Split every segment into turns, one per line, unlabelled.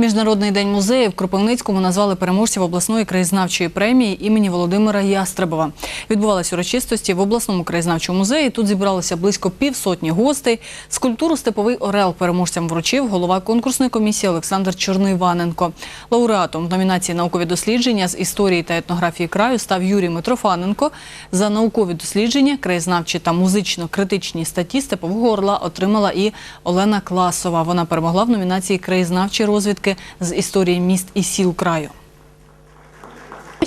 Міжнародний день музеїв в Кропивницькому назвали переможців обласної краєзнавчої премії імені Володимира Ястребова. Відбувалися урочистості в обласному краєзнавчому музеї. Тут зібралося близько півсотні гостей. Скульптуру Степовий Орел переможцям вручив голова конкурсної комісії Олександр Чорноїваненко. Лауреатом в номінації наукові дослідження з історії та етнографії краю став Юрій Митрофаненко. За наукові дослідження, краєзнавчі та музично-критичні статті Степового Орла отримала і Олена Класова. Вона перемогла в номінації краєзнавчі розвідки з історії міст і сіл краю.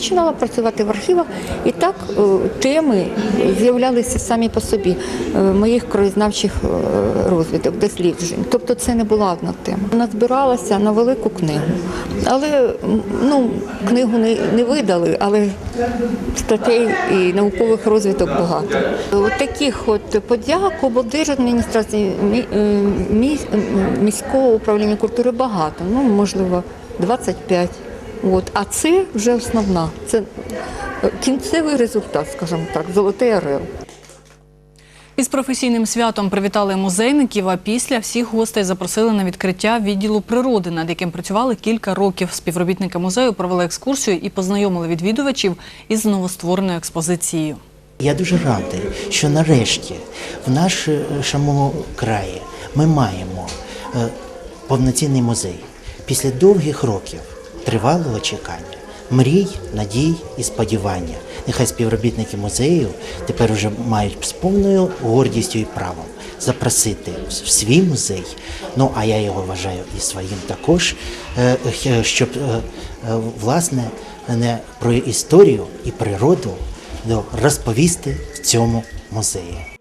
Починала працювати в архівах, і так е, теми з'являлися самі по собі е, моїх краєзнавчих е, розвиток, досліджень. Тобто це не була одна тема. Вона збиралася на велику книгу. Але ну, книгу не, не видали, але статей і наукових розвиток багато. От таких от подяк облдержадміністрації м, міського управління культури багато, ну можливо, 25. От, а це вже основна, це е, кінцевий результат, скажімо так, золотий орел.
Із професійним святом привітали музейників, а після всіх гостей запросили на відкриття відділу природи, над яким працювали кілька років. Співробітники музею провели екскурсію і познайомили відвідувачів із новоствореною експозицією.
Я дуже радий, що нарешті в нашому краї ми маємо е, повноцінний музей після довгих років тривалого чекання, мрій, надій і сподівання. Нехай співробітники музею тепер вже мають з повною гордістю і правом запросити в свій музей. Ну а я його вважаю і своїм також, е, е, щоб е, власне не про історію і природу ну, розповісти в цьому музеї.